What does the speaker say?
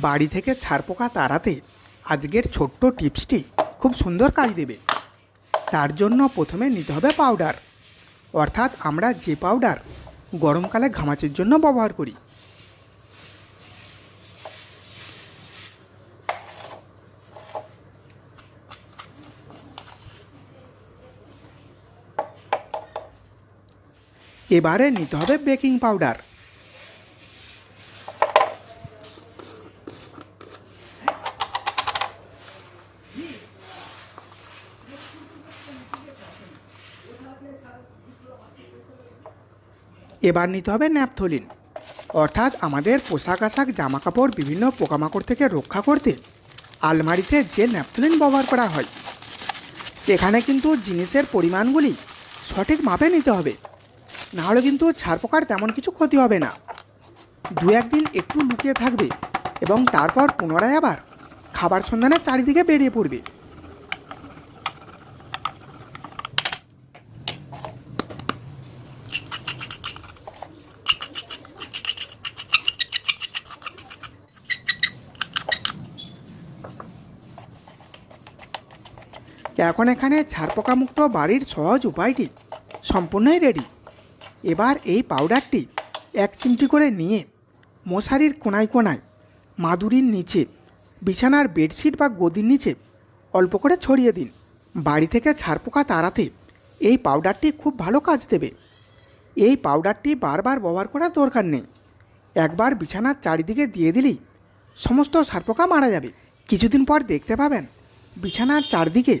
বাড়ি থেকে ছারপোকা তাড়াতে আজকের ছোট্ট টিপসটি খুব সুন্দর কাজ দেবে। তার জন্য প্রথমে নিতে হবে পাউডার। অর্থাৎ আমরা যে পাউডার গরমকালে ঘামাচির জন্য ব্যবহার করি। এবারে নিতে হবে বেকিং পাউডার। এবার নিতে হবে ন্যাপথলিন। অর্থাৎ আমাদের পোশাক আশাক জামা কাপড় বিভিন্ন পোকামাকড় থেকে রক্ষা করতে আলমারিতে যে ন্যাপথলিন ব্যবহার করা হয়। এখানে কিন্তু জিনিসের পরিমাণগুলি সঠিক মাপে নিতে হবে। নাহলে কিন্তু ছাড় পোকার তেমন কিছু ক্ষতি হবে না। দু একদিন একটু লুকিয়ে থাকবে এবং তারপর পুনরায় আবার খাবার সন্ধানে চারিদিকে বেরিয়ে পড়বে। এখন এখানে ছারপোকামুক্ত বাড়ির সহজ উপায়টি? সম্পূর্ণই রেডি এবার এই পাউডারটি এক চিমটি করে নিয়ে মশারির কোনায় কোনায়, মাদুরির নিচে, বিছানার বেডশিট বা গদির নিচে অল্প করে ছড়িয়ে দিন। বাড়ি থেকে ছারপোকা তাড়াতে এই পাউডারটি খুব ভালো কাজ দেবে। এই পাউডারটি বারবার ব্যবহার করার দরকার নেই। একবার বিছানার চারিদিকে দিয়ে দিলেই সমস্ত ছারপোকা মারা যাবে। কিছুদিন পর দেখতে পাবেন, বিছানার চারদিকে